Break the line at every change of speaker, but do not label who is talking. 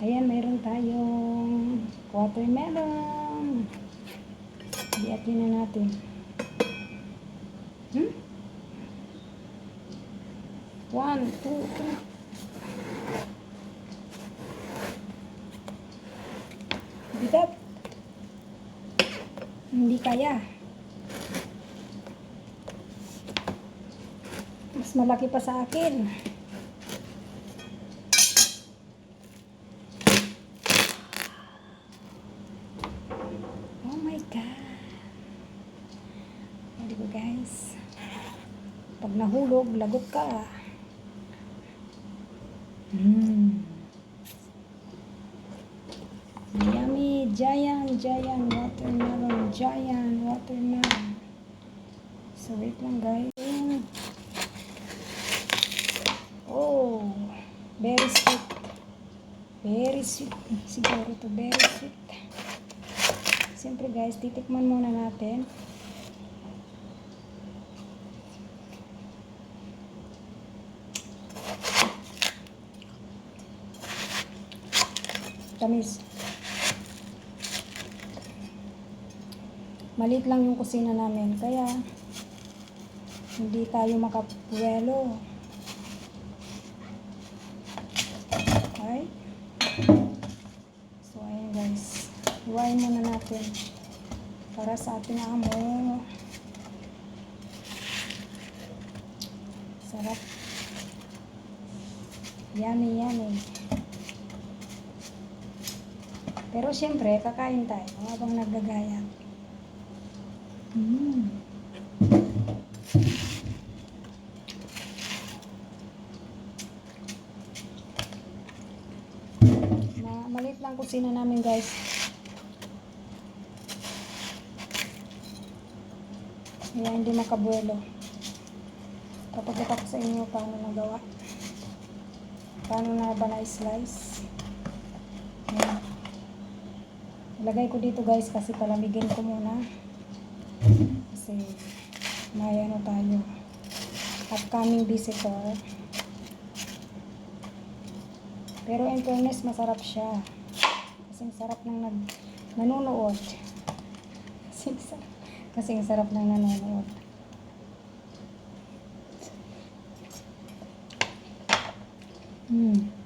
Ayan, mayroon tayong watermelon. Iyakin na natin. Hmm? One, two, three. Bigat. Hindi kaya. Mas malaki pa sa akin. Oh my God. Hindi ko guys. Pag nahulog, lagot ka. Mm. Yummy, giant, giant watermelon, giant watermelon. So wait lang guys. Oh, very sweet. Very sweet. Siguro to very sweet. Siyempre guys, titikman muna natin. Tamis. Maliit lang yung kusina namin, kaya hindi tayo makapuwelo. Okay? So, ayan guys. Iwain muna natin para sa ating amo. Sarap. Yummy, yummy. Pero siyempre, kakain tayo habang naggagaya. Mm. Ma maliit lang kusina namin guys. Kaya hindi makabuelo. Papagkat ako sa inyo paano nagawa. Paano na ba na-slice. Ayan. Ilagay ko dito guys kasi palamigin ko muna. Kasi may ano tayo. Upcoming visitor. Pero in fairness, masarap siya. Kasing sarap ng nag nanonood. Kasing sarap, kasing sarap ng nanonood. Hmm.